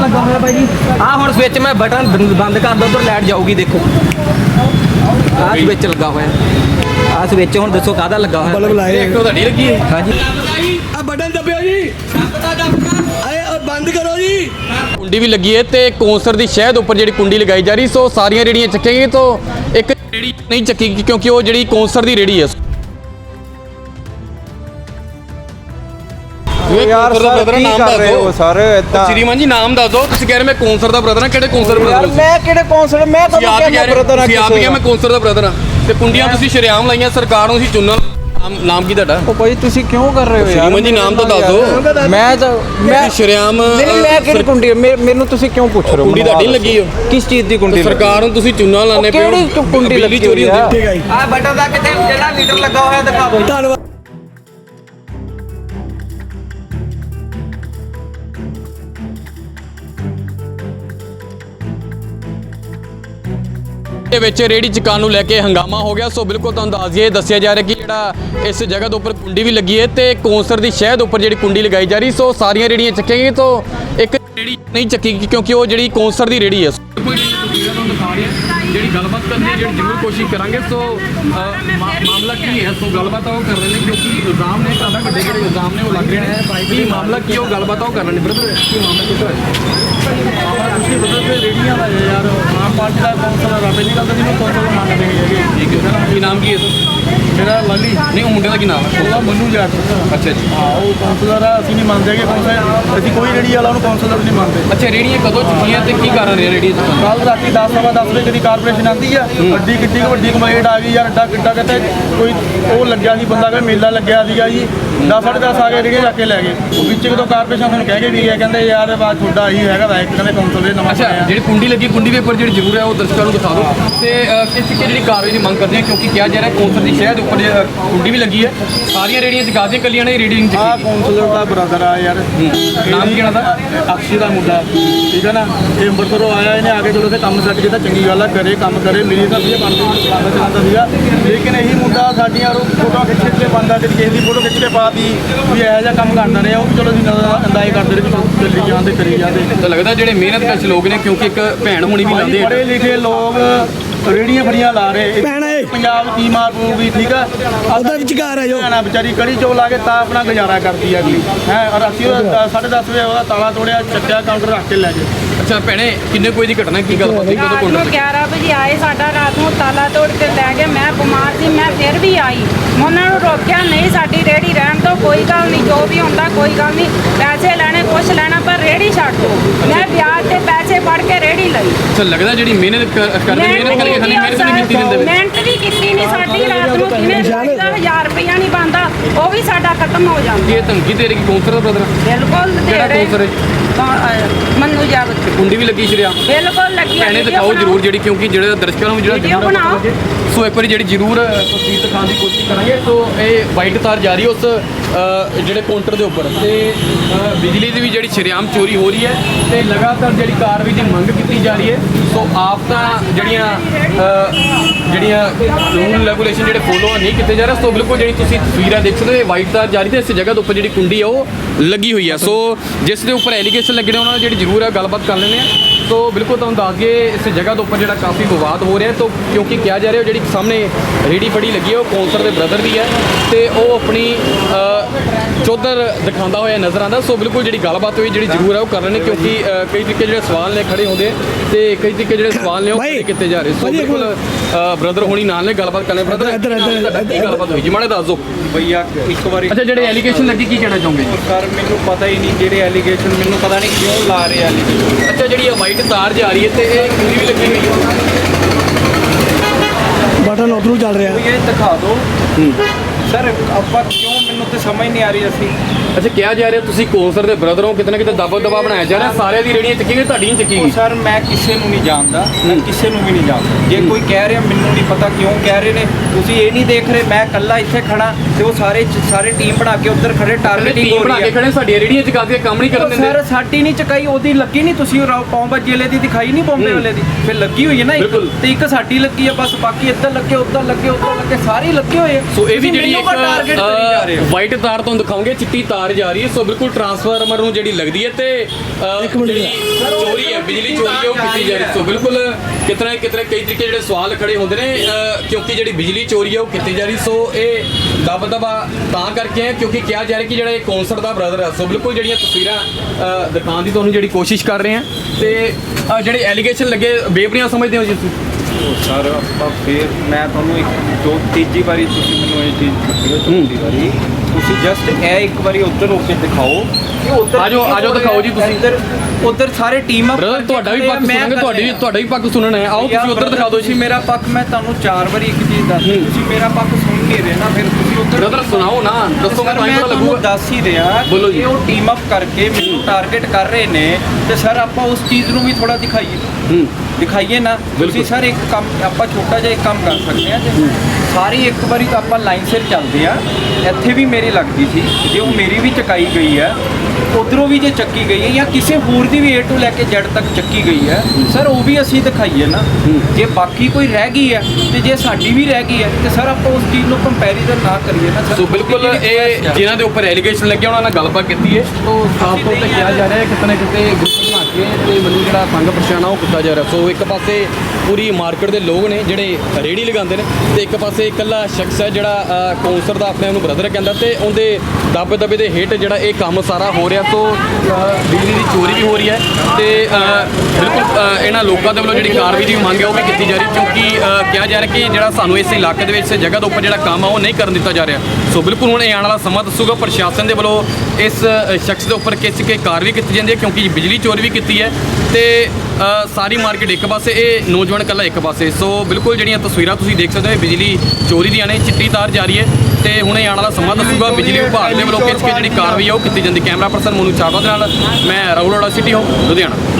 ਲੱਗਾ ਹੋਇਆ ਬਾਈ ਜੀ। ਆਹ ਹੁਣ ਸਵਿਚ ਮੈਂ ਬਟਨ ਬੰਦ- ਕਰ ਦੋ ਤਾਂ ਲਾਈਟ ਜਾਊਗੀ ਦੇਖੋ। ਆਹ ਸਵਿਚ ਲੱਗਾ ਹੋਇਆ। ਆਹ ਸਵਿਚ ਹੁਣ ਦੱਸੋ ਕਾਹਦਾ ਲੱਗਾ ਹੋਇਆ? ਬਲਬ ਲਾਏ ਇੱਕ ਤੁਹਾਡੀ ਲੱਗੀ ਹੈ। ਹਾਂਜੀ। ਆ ਬਟਨ ਦੱਬਿਓ ਜੀ। ਆਏ ਆ ਬੰਦ ਕਰੋ ਜੀ। ਕੁੰਡੀ ਵੀ ਲੱਗੀ ਹੈ ਤੇ ਕੌਂਸਰ ਦੀ ਸ਼ਹਿਦ ਉੱਪਰ ਜਿਹੜੀ ਕੁੰਡੀ ਲਗਾਈ ਜਾ ਰਹੀ ਸੋ ਸਾਰੀਆਂ ਰੇੜੀਆਂ ਚੱਕੇਗੀ ਤੋਂ ਇੱਕ ਰੇੜੀ ਨਹੀਂ ਚੱਕੇਗੀ ਕਿਉਂਕਿ ਉਹ ਜਿਹੜੀ ਕੌਂਸਰ ਦੀ ਰੇੜੀ ਹੈ। ਯਾਰ ਕੌਂਸਰ ਦਾ ਸਰ brother ਕੀ ਨਾਮ ਕਰ ਦੱਸ ਰਹੇ ਦਿਓ। ਹੋ ਸਰ ਇਦਾਂ ਸ਼੍ਰੀਮਾਨ ਜੀ ਨਾਮ ਦੱਸ ਦਿਓ। ਤੁਸੀਂ ਕਹਿ ਰਹੇ ਮੈਂ ਕੌਂਸਰ ਦਾ ਬ੍ਰਦਰ ਹਾਂ ਕਿਹੜੇ ਕੌਂਸਰ ਯਾਰ ਬ੍ਰਦਰ ਮੈਂ ਕਿਹੜੇ ਕੌਂਸਲ ਮੈਂ ਤੁਸੀਂ ਕਦੋਂ ਆਪ ਹੀ ਕਿਹਾ ਕਹਿ ਰਹੇ ਬ੍ਰਦਰ ਆ ਤੁਸੀਂ ਆਪ ਹੀ ਕਿਸੇ ਕਿਹਾ ਮੈਂ ਕੌਂਸਰ ਦਾ ਬ੍ਰਦਰ ਹਾਂ। ਤੇ ਕੁੰਡੀਆਂ ਤੁਸੀਂ ਸ਼ਰਿਆਮ ਲਾਈਆਂ ਸਰਕਾਰ ਨੂੰ ਤੁਸੀਂ ਚੁਣਨ। ਨਾਮ- ਨਾਮ ਕੀ ਤੁਹਾਡਾ? ਉਹ ਭਾਈ ਤੁਸੀਂ ਕਿਉਂ ਕਰ ਰਹੇ ਹੋ ਯਾਰ? ਸ਼੍ਰੀਮਾਨ ਜੀ ਨਾਮ ਤਾਂ ਦੱਸ ਦਿਓ। ਮੈਂ ਤਾਂ ਮੈਂ ਤੁਸੀਂ ਸ਼ਰਿਆਮ ਨਹੀਂ ਨਹੀਂ, ਮੈਂ ਕਿਹੜੀ ਕੁੰਡੀ ਮੇ- ਮੈਨੂੰ ਤੁਸੀਂ ਕਿਉਂ ਪੁੱਛ ਰਹੇ ਹੋ? ਕੁੰਡੀ ਤੁਹਾਡੀ ਲੱਗੀ ਹੋ ਕਿਸ ਚੀਜ਼ ਦੀ ਕੁੰਡੀ ਲੱਗੀ? ਸਰਕਾਰ ਨੂੰ ਤੁਸੀਂ ਚੁਣਨਾ ਲਾਣੇ ਕਿਹੜੀ ਕੁੰਡੀ ਲੱਗੀ ਚੋਰੀ ਹੋਈ ਆ? ਹੁੰਦੀ। ਠੀਕ ਹੈ ਜੀ। ਆਹ ਬਟਨ ਦਾ ਕਿਤੇ ਜਿਹੜਾ ਮੀਟਰ ਲੱਗਾ ਹੋਇਆ ਦਿਖਾ ਦਿਓ। ਧੰਨਵਾਦ। ਦੇ ਵਿੱਚ ਰੇੜੀ ਚਕਾਨ ਨੂੰ ਲੈ ਕੇ ਹੰਗਾਮਾ ਹੋ ਗਿਆ। ਸੋ ਬਿਲਕੁਲ ਤੁਹਾਨੂੰ ਦੱਸ ਦਈਏ ਦੱਸਿਆ ਜਾ ਰਿਹਾ ਕਿ ਜਿਹੜਾ ਇਸ ਜਗ੍ਹਾ ਦੇ ਉੱਪਰ ਕੁੰਡੀ ਵੀ ਲੱਗੀ ਹੈ ਤੇ ਕੌਂਸਰ ਦੀ ਸ਼ਹਿਦ ਉੱਪਰ ਜਿਹੜੀ ਕੁੰਡੀ ਲਗਾਈ ਜਾ ਰਹੀ। ਸੋ ਸਾਰੀਆਂ ਰੇੜੀਆਂ ਚੱਕੇਗੀ ਤੋਂ ਇੱਕ ਰੇੜੀ ਨਹੀਂ ਚੱਕੇਗੀ ਕਿਉਂਕਿ ਉਹ ਜਿਹੜੀ ਕੌਂਸਰ ਦੀ ਰੇੜੀ ਹੈ। ਕੋਈ ਤਸਵੀਰਾਂ ਤੁਹਾਨੂੰ ਦਿਖਾ ਰਹੇ ਜਿਹੜੀ ਗੱਲਬਾਤ ਕਰਨ ਦੀ ਜਿਹੜੀ ਜ਼ਰੂਰ ਕੋਸ਼ਿਸ਼ ਕਰਾਂਗੇ। ਸੋ ਮਾਮਲਾ ਕੀ ਹੈ? ਸੋ ਗੱਲਬਾਤ ਉਹ ਕਰ ਰਹੇ ਨੇ ਕਿਉਂਕਿ ਇਲਜ਼ਾਮ ਨੇ ਤੁਹਾਡਾ ਵੱਡੇ ਜਿਹੜੇ ਇਲਜ਼ਾਮ ਨੇ ਉਹ ਲੱਗ ਰਹੇ ਨੇ। ਕੀ ਮਾਮਲਾ ਕੀ ਹੈ, ਉਹ ਗੱਲਬਾਤ ਉਹ ਕਰ ਰਹੇ ਨੇ। ਬ੍ਰਦਰ ਕੀ ਮਾਮਲਾ ਕੀ ਹੈ ਤੁਸੀਂ ਬਦਲ ਰੇੜੀਆਂ ਦਾ ਯਾਰ। ਪਾਰਟੀ ਦਾ ਕੌਂਸਲ ਰੱਬ ਦੀ ਗੱਲ ਤਾਂ ਜਿਹਨੂੰ ਕੌਂਸਲ ਮੰਨਦੇ ਹੈਗੇ। ਠੀਕ ਹੈ। ਕੀ ਨਾਮ ਕੀ ਹੈ ਸਰ? ਮੇਰਾ ਲਾਲੀ ਨਹੀਂ ਉਹ ਮੁੰਡੇ ਦਾ ਕੀ ਨਾਮ ਹੈ? ਉਹਦਾ ਮੰਨੂ ਜਾਟ ਅੱਛਾ ਜੀ। ਹਾਂ ਉਹ ਕੌਂਸਲਰ ਆ ਅਸੀਂ ਨਹੀਂ ਮੰਨਦੇ ਹੈਗੇ ਕੌਂਸਲ ਅਸੀਂ ਕੋਈ ਰੇੜੀ ਵਾਲਾ ਉਹਨੂੰ ਕੌਂਸਲਰ ਨਹੀਂ ਮੰਨਦੇ। ਅੱਛਾ ਰੇੜੀਆਂ ਕਦੋਂ ਚੁੱਕੀਆਂ ਤੇ ਕੀ ਕਾਰਨ ਰਿਹਾ ਰੇੜੀ ਤੋਂ ਕੱਲ ਰਾਤੀ 10 ਸਵਾ 10 ਵਜੇ ਕਦੀ ਕਾਰਪੋਰੇਸ਼ਨ ਆਂਦੀ ਆ ਵੱਡੀ ਕਿੱਡੀ ਕੁ ਵੱਡੀ ਕਮੇਟ ਆ ਗਈ ਯਾਰ ਅੱਡਾ ਕਿੱਡਾ ਕਿਤੇ ਕੋਈ ਉਹ ਲੱਗਿਆ ਸੀ ਬੰਦਾ ਕਿ ਮੇਲਾ ਲੱਗਿਆ ਸੀਗਾ ਜੀ। 10 10:30 ਆ ਕੇ ਰੇੜੀਆਂ ਚੱਕ ਕੇ ਲੈ ਗਏ। ਉਹ ਵਿੱਚ ਜਦੋਂ ਕਾਰਪੋਰੇਸ਼ਨ ਸਾਨੂੰ ਕਹਿ ਕੇ ਵੀ ਗਿਆ ਕਹਿੰਦੇ ਯਾਰ ਬਾਅਦ ਤੁਹਾਡਾ ਇਹੀ ਹੈਗਾ ਵਾ ਇੱਕ ਕਹਿੰਦੇ ਕੌਂਸਲ ਦੇ ਨਵਾਂ ਅੱਛਾ ਜਿਹੜੀ ਕੁੰਡੀ ਲੱਗੀ ਕੁੰਡੀ ਦੇ ਉੱਪਰ ਜਿਹੜੀ ਜ਼ਰੂਰ ਹੈ ਉਹ ਦਰਸ਼ਕਾਂ ਨੂੰ ਦਿਖਾ ਦਿਓ। ਤੇ ਕਿਸ ਜਿਹੜੀ ਕਾਰਵਾਈ ਦੀ ਮੰਗ ਕਰਦੇ ਆ? ਕਿਉਂਕਿ ਕਿਹਾ ਜਾ ਰਿਹਾ ਕੌਂਸਰ ਦੀ ਸ਼ਹਿਦ ਉੱਪਰ ਜੇ, ਅ, ਕੁੰਡੀ ਵੀ ਲੱਗੀ ਹੈ। ਸਾਰੀਆਂ ਰੇੜੀਆਂ ਚਕਾ ਦੀਆਂ ਕੱਲੀਆਂ ਨੇ ਰੇੜੀ ਨਹੀਂ ਆ ਚੱਕੀ ਕੌਂਸਲਰ ਦਾ ਬ੍ਰਦਰ ਆ ਯਾਰ। ਨਾਮ ਕੀ ਇਹਨਾਂ ਦਾ? ਅਕਸ਼ੀ ਦਾ ਮੁੰਡਾ। ਠੀਕ ਹੈ ਨਾ? ਇਹ ਅੰਮ੍ਰਿਤਸਰੋਂ ਆਇਆ ਇਹਨੇ ਆ ਕੇ ਚਲੋ ਤੇ ਕੰਮ ਸੈੱਟ ਕੀਤਾ ਚੰਗੀ ਗੱਲ ਆ ਕਰੇ ਕੰਮ ਕਰੇ ਮੇਰੀ ਤਾਂ ਵੀ ਬਣਦੀ ਚਲਾਉਂਦਾ ਚਲਾਉਂਦਾ ਸੀਗਾ। ਲੇਕਿਨ ਇਹੀ ਮੁੰਡਾ ਸਾਡੀਆਂ ਰੋ ਫੋਟੋ ਖਿੱਚ ਖਿੱਚ ਕੇ ਪਾਉਂਦਾ ਤੇ ਕਿਸੇ ਦੀ ਫੋਟੋ ਖਿੱਚ ਕੇ ਪਾਤੀ ਵੀ ਇਹੋ ਜਿਹਾ ਕੰਮ ਕਰਦਾ ਰਿਹਾ ਉਹ ਵੀ ਚਲੋ ਅਸੀਂ ਨਜ਼ਰ ਅੰਦਾਜ਼ ਕਰਦੇ ਰਹੇ ਵੀ ਚਲੋ ਚੱਲੀ ਜਾਂਦੇ ਕਰੀ ਜਾਂਦੇ। ਤਾਂ ਲੱਗਦਾ ਜਿਹੜੇ ਮਿਹਨਤ ਕਸ਼ ਲੋਕ ਨੇ ਕਿਉਂਕਿ ਇੱਕ ਭੈਣ ਹੋਣੀ ਵੀ ਲਾਉਂਦੇ ਆ। ਪੜ੍ਹੇ ਲਿਖੇ ਲੋਕ ਰੇੜੀਆਂ ਫੜੀਆਂ ਲਾ ਰਹੇ। ਭੈਣ ਏ। ਪੰਜਾਬ ਕੀ ਮਾਰ ਪਊਗੀ ਠੀਕ ਆ। ਉਹਦਾ ਵਿਚਕਾਰ ਹੈ ਜੋ। ਨਾ ਵਿਚਾਰੀ ਕੜੀ ਚੋਲ ਲਾ ਕੇ ਤਾਂ ਆਪਣਾ ਗੁਜ਼ਾਰਾ ਕਰਦੀ ਹੈ ਅਗਲੀ। ਹੈ ਔਰ ਅਸੀਂ ਉਹਦਾ 10:30 ਵਜੇ ਉਹਦਾ ਤਾਲਾ ਤੋੜਿਆ ਚੱਕਿਆ ਕਾਊਂਟਰ ਰੱਖ ਕੇ ਲੈ ਗਏ। ਅੱਛਾ ਭੈਣੇ ਕਿੰਨੇ ਕੋਈ ਦੀ ਘਟਨਾ ਕੀ ਗੱਲ ਹੋਈ ਕਦੋਂ ਕੋਲ 11 ਵਜੇ ਆਏ ਸਾਡਾ ਰਾਤ ਨੂੰ ਤਾਲਾ ਤੋੜ ਕੇ ਲੈ ਗਏ ਮੈਂ ਬਿਮਾਰ ਸੀ ਮੈਂ ਫਿਰ ਵੀ ਆਈ। ਉਹਨਾਂ ਨੂੰ ਰੋਕਿਆ ਨਹੀਂ ਸਾਡੀ ਰੇੜੀ ਰਹਿਣ ਤੋਂ ਕੋਈ ਗੱਲ ਨਹੀਂ ਜੋ ਵੀ ਹੁੰਦਾ ਕੋਈ ਗੱਲ ਨਹੀਂ ਪੈਸੇ ਲੈਣੇ ਕੁਛ ਲੈਣਾ ਪਰ ਰੇੜੀ ਛੱਡ ਦਿਓ। ਮੈਂ ਵਿਆਜ ਤੇ ਪੈਸੇ ਫੜ ਕੇ ਰੇੜੀ ਲਈ। ਅੱਛਾ ਲੱਗਦਾ ਜਿਹੜੀ ਮਿਹਨਤ ਕਰ- ਕਰਦੇ ਮਿਹਨਤ ਕਰਕੇ ਖਾਲੀ ਮਿਹਨਤ ਨਹੀਂ ਕੀਤੀ ਦਿੰਦੇ ਵੇ। ਮਿਹਨਤ ਵੀ ਕੀਤੀ ਨਹੀਂ ਸਾਡੀ ਰਾਤ ਨੂੰ ਕਿਵੇਂ ਦਾ 1000 ਰੁਪਇਆ ਨਹੀਂ ਬੰਦਾ ਉਹ ਵੀ ਸਾਡਾ ਖਤਮ ਹੋ ਜਾਂਦਾ। ਇਹ ਧਮਕੀ ਦੇ ਰਹੀ ਕਿ ਕੌਂਸਰ ਦਾ ਬ੍ਰਦਰ ਬਿਲਕੁਲ ਦੇ ਕਿਹੜਾ ਰਹੇ। ਅਹ, ਮੰਨੂ ਜਾਵਤ। ਕੁੰਡੀ ਵੀ ਲੱਗੀ ਸ਼ਰਿਆ? ਬਿਲਕੁਲ ਲੱਗੀ ਭੈਣੇ ਦਿਖਾਓ। ਜਰੂਰ ਜਿਹੜੀ ਕਿਉਂਕਿ ਜਿਹੜੇ ਦਰਸ਼ਕਾਂ ਨੂੰ ਜਿਹੜਾ ਵੀਡੀਓ ਬਣਾਓ। ਸੋ ਇੱਕ ਵਾਰੀ ਜਿਹੜੀ ਜਰੂਰ ਤਸਵੀਰ ਦਿਖਾਉਣ ਦੀ ਕੋਸ਼ਿਸ਼ ਕਰਾਂਗੇ। ਸੋ ਇਹ ਵਾਈਟ ਤਾਰ ਜਾ ਰਹੀ ਹੈ ਉਸ ਜਿਹੜੇ ਕਾਊਂਟਰ ਦੇ ਉੱਪਰ। ਤੇ ਬਿਜਲੀ ਦੀ ਵੀ ਜਿਹੜੀ ਸ਼ਰੇਆਮ ਚੋਰੀ ਹੋ ਰਹੀ ਹੈ ਤੇ ਲਗਾਤਾਰ ਜਿਹੜੀ ਕਾਰਵਾਈ ਦੀ ਮੰਗ ਕੀਤੀ ਜਾ ਰਹੀ ਹੈ। ਸੋ ਆਪ ਤਾਂ ਜਿਹੜੀਆਂ ਜਿਹੜੀਆਂ ਰੂਲ ਰੈਗੂਲੇਸ਼ਨ ਜਿਹੜੇ ਫੋਲੋ ਨਹੀਂ ਕੀਤੇ ਜਾ ਰਹੇ। ਸੋ ਬਿਲਕੁਲ ਜਿਹੜੀ ਤੁਸੀਂ ਤਸਵੀਰਾਂ ਦੇਖ ਸਕਦੇ ਹੋ, ਇਹ ਵਾਈਟ ਤਾਰ ਜਾ ਰਹੀ ਤੇ ਇਸ ਜਗ੍ਹਾ ਦੇ ਉੱਪਰ ਜਿਹੜੀ ਕੁੰਡੀ ਆ, ਉਹ ਲੱਗੀ ਹੋਈ ਆ। ਸੋ ਜਿਸ ਦੇ ਉੱਪਰ ਐਲੀਗੇਸ਼ਨ ਲੱਗੇ ਨੇ, ਉਹਨਾਂ ਨਾਲ ਜਿਹੜੀ ਜ਼ਰੂਰ ਆ, ਗੱਲਬਾਤ ਕਰ ਲੈਂਦੇ ਆ। ਸੋ ਬਿਲਕੁਲ ਤੁਹਾਨੂੰ ਦੱਸ ਦਈਏ, ਇਸ ਜਗ੍ਹਾ ਦੇ ਉੱਪਰ ਜਿਹੜਾ ਕਾਫੀ ਵਿਵਾਦ ਹੋ ਰਿਹਾ ਤੋਂ ਕਿਉਂਕਿ ਕਿਹਾ ਜਾ ਰਿਹਾ ਉਹ ਜਿਹੜੀ ਸਾਹਮਣੇ ਰੇੜੀ ਫੜੀ ਲੱਗੀ ਹੈ ਉਹ ਕੌਂਸਰ ਦੇ ਬ੍ਰਦਰ ਦੀ ਹੈ ਤੇ ਉਹ ਆਪਣੀ ਚੌਧਰ ਦਿਖਾਉਂਦਾ ਹੋਇਆ ਨਜ਼ਰ ਆਉਂਦਾ। ਸੋ ਬਿਲਕੁਲ ਜਿਹੜੀ ਗੱਲਬਾਤ ਹੋਈ ਜਿਹੜੀ ਜ਼ਰੂਰ ਹੈ ਉਹ ਕਰ ਰਹੇ ਨੇ ਕਿਉਂਕਿ ਕਈ ਤਰੀਕੇ ਜਿਹੜੇ ਸਵਾਲ ਨੇ ਖੜੇ ਹੁੰਦੇ ਤੇ ਕਈ ਤਰੀਕੇ ਜਿਹੜੇ ਸਵਾਲ ਨੇ ਉਹ ਖੜੇ ਕੀਤੇ ਜਾ ਰਹੇ। ਸੋ ਬਿਲਕੁਲ ਬ੍ਰਦਰ ਹੋਣੀ ਨਾਲ ਨੇ ਗੱਲਬਾਤ ਕਰਨੇ ਬ੍ਰਦਰ ਇੱਧਰ, ਇੱਧਰ, ਗੱਲਬਾਤ ਹੋਈ ਜੀ? ਮਾੜੇ ਦੱਸ ਦਿਓ। ਭਈਆ ਇੱਕ ਵਾਰੀ ਅੱਛਾ ਜਿਹੜੇ ਐਲੀਗੇਸ਼ਨ ਲੱਗੀ ਕੀ ਕਹਿਣਾ ਚਾਹੋਗੇ? ਜੀ ਸਰ ਮੈਨੂੰ ਪਤਾ ਹੀ ਨਹੀਂ ਜਿਹੜੇ ਐਲੀਗੇਸ਼ਨ ਮੈਨੂੰ ਪਤਾ ਨਹੀਂ ਕਿਉਂ ਲਾ ਰਹੇ ਐਲੀਗੇਸ਼ਨ ਅੱਛਾ ਜਿਹੜੀ ਇਹ ਵਾਈਟ ਤਾਰ ਜਾ ਰਹੀ ਹੈ ਤੇ ਇਹ ਕੁੰਡੀ ਵੀ ਲੱਗੀ ਹੋਈ ਹੈ? ਬਟਨ ਉਧਰੋਂ ਚੱਲ ਰਿਹਾ। ਇਹ ਦਿਖਾ ਦਿਓ। ਸਰ ਆਪਾਂ ਕਿਉਂ ਮੈਨੂੰ ਤੇ ਸਮਝ ਨਹੀਂ ਆ ਰਹੀ ਅਸੀਂ? ਅੱਛਾ ਕਿਹਾ ਜਾ ਰਿਹਾ ਤੁਸੀਂ ਕੌਂਸਰ ਦੇ ਬ੍ਰਦਰ ਹੋ ਕਿਤੇ ਨਾ ਕਿਤੇ ਦਬਾ ਦਬਾ ਬਣਾਇਆ ਜਾ ਰਿਹਾ ਸਾਰਿਆਂ ਦੀ ਰੇੜੀਆਂ ਚੱਕੀਆਂ ਤੁਹਾਡੀ ਨਹੀਂ ਉਹ ਚੱਕੀਗੀ ਸਰ ਮੈਂ ਕਿਸੇ ਨੂੰ ਨਹੀਂ ਜਾਣਦਾ ਮੈਂ ਕਿਸੇ ਨੂੰ ਵੀ ਨਹੀਂ ਜਾਣਦਾ। ਜੇ ਕੋਈ ਕਹਿ ਰਿਹਾ ਮੈਨੂੰ ਨਹੀਂ ਪਤਾ ਕਿਉਂ ਕਹਿ ਰਹੇ ਨੇ। ਤੁਸੀਂ ਇਹ ਨਹੀਂ ਦੇਖ ਰਹੇ ਮੈਂ ਇਕੱਲਾ ਇੱਥੇ ਖੜਾ ਤੇ ਉਹ ਸਾਰੇ ਸਾਰੇ ਟੀਮ ਬਣਾ ਕੇ ਉੱਧਰ ਖੜੇ ਟਾਰਗੇਟਿੰਗ ਟੀਮ ਹੋ ਬਣਾ ਰਹੀ ਕੇ ਹੈ ਖੜੇ ਸਾਡੀਆਂ ਰੇੜੀਆਂ ਚਕਾ ਕੇ ਕੰਮ ਨਹੀਂ ਕਰਨ ਦਿੰਦੇ? ਸਰ ਸਾਡੀ ਨਹੀਂ ਚਕਾਈ ਉਹਦੀ ਲੱਗੀ ਨਹੀਂ ਤੁਸੀਂ ਉਹ ਪੌਂਬਾ ਜ਼ਿਲ੍ਹੇ ਦੀ ਦਿਖਾਈ ਨਹੀਂ ਬੰਬੇ ਵਾਲੇ ਦੀ। ਫਿਰ ਲੱਗੀ ਹੋਈ ਹੈ ਨਾ ਇੱਕ। ਤੇ ਇੱਕ ਸਾਡੀ ਲੱਗੀ ਹੈ ਬਸ ਬਾਕੀ ਇੱਧਰ ਲੱਗੇ ਉੱਧਰ ਲੱਗੇ ਉੱਧਰ ਲੱਗੇ ਸਾਰੇ ਲੱਗੇ ਹੋਏ ਸੋ ਇਹ ਵੀ ਤੁਸੀਂ ਜਿਹੜੀ ਇੱਕ। ਵਾਈਟ ਤਾਰ ਤੁਹਾਨੂੰ ਦਿਖਾਉਂਗੇ ਚਿੱਟੀ ਤਾਰ ਜਾ ਰਹੀ ਹੈ ਸੋ ਬਿਲਕੁਲ ਟਰਾਂਸਫਾਰਮਰ ਨੂੰ ਜਿਹੜੀ ਲੱਗਦੀ ਹੈ ਤੇ ਜਿਹੜੀ ਚੋਰੀ ਹੈ ਬਿਜਲੀ ਚੋਰੀ ਹੈ ਉਹ ਕੀਤੀ ਜਾ ਰਹੀ ਹੈ। ਸੋ ਬਿਲਕੁਲ ਕਿਤਨਾ ਕਿਤਨੇ ਕਈ ਤਰੀਕੇ ਜਿਹੜੇ ਸਵਾਲ ਖੜੇ ਹੁੰਦੇ ਨੇ ਕਿਉਂਕਿ ਜਿਹੜੀ ਬਿਜਲੀ ਚੋਰੀ ਹੈ ਉਹ ਕੀਤੀ ਜਾ ਰਹੀ ਸੋ ਇਹ ਦਬ ਦਬਾ ਤਾਂ ਕਰਕੇ ਹੈ ਕਿਉਂਕਿ ਕਿਹਾ ਜਾ ਰਿਹਾ ਕਿ ਜਿਹੜਾ ਇਹ ਕੌਂਸਰ ਦਾ ਬ੍ਰਦਰ ਹੈ ਸੋ ਬਿਲਕੁਲ ਜਿਹੜੀਆਂ ਤਸਵੀਰਾਂ ਦਿਖਾਉਣ ਦੀ ਤੁਹਾਨੂੰ ਜਿਹੜੀ ਕੋਸ਼ਿਸ਼ ਕਰ ਰਹੇ ਹਾਂ ਤੇ ਜਿਹੜੇ ਐਲੀਗੇਸ਼ਨ ਲੱਗੇ ਬੇਬਰੀਆਂ ਸਮਝਦੇ ਹੋ ਜੀ ਤੁਸੀਂ ਸਰ ਆਪਾਂ ਫੇਰ ਮੈਂ ਤੁਹਾਨੂੰ ਇੱਕ ਦੋ ਤੀਜੀ ਵਾਰੀ ਤੁਸੀਂ ਮੈਨੂੰ ਇਹ ਚੀਜ਼ ਦੱਸੀ ਹੋ ਚੌਥੀ ਵਾਰੀ ਤੁਸੀਂ ਜਸਟ ਇਹ ਇੱਕ ਵਾਰੀ ਉੱਧਰ ਹੋ ਕੇ ਦਿਖਾਓ ਕਿ ਉੱਧਰ ਆ ਜਾਓ- ਆ ਜਾਓ ਦਿਖਾਓ ਜੀ ਤੁਸੀਂ। ਇੱਧਰ ਉੱਧਰ ਸਾਰੇ ਟੀਮ ਅਪ ਬ੍ਰਦਰ ਤੁਹਾਡਾ ਵੀ ਪੱਖ ਸੁਣਾਂਗੇ ਤੁਹਾਡੀ ਵੀ ਤੁਹਾਡਾ ਵੀ ਪੱਖ ਸੁਣਨਾ ਹੈ। ਆਓ ਤੁਸੀਂ ਉੱਧਰ ਦਿਖਾ ਦਿਓ ਜੀ। ਮੇਰਾ ਪੱਖ ਮੈਂ ਤੁਹਾਨੂੰ ਚਾਰ ਵਾਰੀ ਇੱਕ ਚੀਜ਼ ਦੱਸੀ ਤੁਸੀਂ ਮੇਰਾ ਪੱਖ ਸੁਣ ਨਹੀਂ ਰਹੇ ਨਾ ਫਿਰ ਤੁਸੀਂ ਉੱਧਰ ਬ੍ਰਦਰ ਸੁਣਾਓ ਨਾ ਦੱਸੋ ਮੈਂ ਸਰ, ਤਾਂ ਹੀ ਮੈਂ ਪਤਾ ਤੁਹਾਨੂੰ ਲੱਗੂਗਾ ਦੱਸ ਹੀ ਰਿਹਾ ਬੋਲੋ ਜੀ। ਕਿ ਉਹ ਟੀਮ ਅਪ ਕਰਕੇ ਮੈਨੂੰ ਟਾਰਗੇਟ ਕਰ ਰਹੇ ਨੇ ਤੇ ਸਰ ਆਪਾਂ ਉਸ ਚੀਜ਼ ਨੂੰ ਵੀ ਥੋੜਾ ਦਿਖਾਈਏ। ਹੂੰ। ਦਿਖਾਈਏ ਨਾ। ਤੁਸੀਂ ਸਰ ਇੱਕ ਕੰਮ ਆਪਾਂ ਛੋਟਾ ਜਿਹਾ ਇੱਕ ਕੰਮ ਕਰ ਸਕਦੇ ਆ ਜੇ ਸਾਰੀ ਇੱਕ ਵਾਰੀ ਤਾਂ ਆਪਾਂ ਲਾਈਨ ਸਿਰ ਚੱਲਦੇ ਆ ਇੱਥੇ ਵੀ ਮੇਰੀ ਲੱਗਦੀ ਸੀ ਜੇ ਉਹ ਮੇਰੀ ਵੀ ਚਕਾਈ ਗਈ ਹੈ ਉਧਰੋਂ ਵੀ ਜੇ ਚੱਕੀ ਗਈ ਹੈ ਜਾਂ ਕਿਸੇ ਹੋਰ ਦੀ ਵੀ A ਤੋਂ ਲੈ ਕੇ Z ਤੱਕ ਚੱਕੀ ਗਈ ਹੈ ਸਰ ਉਹ ਵੀ ਅਸੀਂ ਦਿਖਾਈਏ ਨਾ। ਜੇ ਬਾਕੀ ਕੋਈ ਰਹਿ ਗਈ ਹੈ ਤੇ ਜੇ ਸਾਡੀ ਵੀ ਰਹਿ ਗਈ ਹੈ ਤੇ ਸਰ ਆਪਾਂ ਉਸ ਚੀਜ਼ ਨੂੰ ਕੰਪੈਰੀਜ਼ਨ ਨਾ ਕਰੀਏ ਨਾ ਸਰ। ਸੋ ਬਿਲਕੁਲ ਇਹ ਜਿਨ੍ਹਾਂ ਦੇ ਉੱਪਰ ਐਲੀਗੇਸ਼ਨ ਲੱਗੇ ਉਹਨਾਂ ਨਾਲ ਗੱਲਬਾਤ ਕੀਤੀ ਹੈ। ਤੋਂ ਸਾਫ਼ ਤੌਰ ਤੇ ਕਿਹਾ ਜਾ ਰਿਹਾ ਹੈ ਕਿਤੇ ਨਾ ਕਿਤੇ ਗਰੁੱਪ ਬਣਾ ਕੇ ਤੇ ਮੈਨੂੰ ਜਿਹੜਾ ਸੰਗ ਪਰਛਾਣਾ ਉਹ ਕੀਤਾ ਜਾ ਰਿਹਾ। ਸੋ ਇੱਕ ਪਾਸੇ ਪੂਰੀ ਮਾਰਕੀਟ ਦੇ ਲੋਕ ਨੇ ਜਿਹੜੇ ਰੇੜੀ ਲਗਾਉਂਦੇ ਨੇ ਤੇ ਇੱਕ ਪਾਸੇ ਇਕੱਲਾ ਸ਼ਖਸ ਹੈ ਜਿਹੜਾ ਅ, ਕੌਂਸਰ ਦਾ ਆਪਣੇ ਆਪ ਨੂੰ ਬ੍ਰਦਰ ਕਹਿੰਦਾ ਤੇ ਉਹਦੇ ਦੱਬੇ ਦੱਬੇ ਦੇ ਹੇਠ ਜਿਹੜਾ ਇਹ ਕੰਮ ਸਾਰਾ ਹੋ ਰਿਹਾ। ਸੋ ਬਿਜਲੀ ਦੀ ਚੋਰੀ ਵੀ ਹੋ ਰਹੀ ਹੈ ਤੇ ਬਿਲਕੁਲ ਇਹਨਾਂ ਲੋਕਾਂ ਦੇ ਵੱਲੋਂ ਜਿਹੜੀ ਕਾਰਵਾਈ ਦੀ ਮੰਗ ਹੈ ਉਹ ਵੀ ਕੀਤੀ ਜਾ ਰਹੀ ਕਿਉਂਕਿ ਕਿਹਾ ਜਾ ਰਿਹਾ ਕਿ ਜਿਹੜਾ ਸਾਨੂੰ ਇਸ ਇਲਾਕੇ ਦੇ ਵਿੱਚ ਇਸ ਜਗ੍ਹਾ ਦੇ ਉੱਪਰ ਜਿਹੜਾ ਕੰਮ ਆ ਉਹ ਨਹੀਂ ਕਰਨ ਦਿੱਤਾ ਜਾ ਰਿਹਾ। ਸੋ ਬਿਲਕੁਲ ਹੁਣ ਇਹ ਆਉਣ ਵਾਲਾ ਸਮਾਂ ਦੱਸੂਗਾ ਪ੍ਰਸ਼ਾਸਨ ਦੇ ਵੱਲੋਂ ਇਸ ਸ਼ਖਸ ਦੇ ਉੱਪਰ ਕਿਸ ਕੇ ਕਾਰਵਾਈ ਕੀਤੀ ਜਾਂਦੀ ਹੈ ਕਿਉਂਕਿ ਬਿਜਲੀ ਚੋਰੀ ਵੀ ਕੀਤੀ ਹੈ ਤੇ ਸਾਰੀ ਮਾਰਕੀਟ ਇੱਕ ਪਾਸੇ, ਇਹ ਨੌਜਵਾਨ ਕੱਲਾ ਇੱਕ ਪਾਸੇ। ਸੋ ਬਿਲਕੁਲ ਜਿਹੜੀਆਂ ਤਸਵੀਰਾਂ ਤੁਸੀਂ ਦੇਖ ਸਕਦੇ ਹੋ ਬਿਜਲੀ ਚੋਰੀ ਦੀਆਂ ਨੇ, ਚਿੱਟੀ ਤਾਰ ਜਾ ਰਹੀ ਹੈ ਤੇ ਹੁਣੇ ਆਉਣ ਵਾਲਾ ਸਮਾਂ ਦੱਸੂਗਾ ਬਿਜਲੀ ਵਿਭਾਗ ਦੇ ਵੱਲੋਂ ਕਿਸ ਜਿਹੜੀ ਕਾਰਵਾਈ ਆ, ਉਹ ਕੀਤੀ ਜਾਂਦੀ। ਕੈਮਰਾ ਪਰਸਨ ਮੋਨੂ ਚਾਵਾ ਦੇ ਨਾਲ, ਮੈਂ ਰਾਹੁਲ ਅੜਾ ਸਿਟੀ ਹਾਂ ਲੁਧਿਆਣਾ।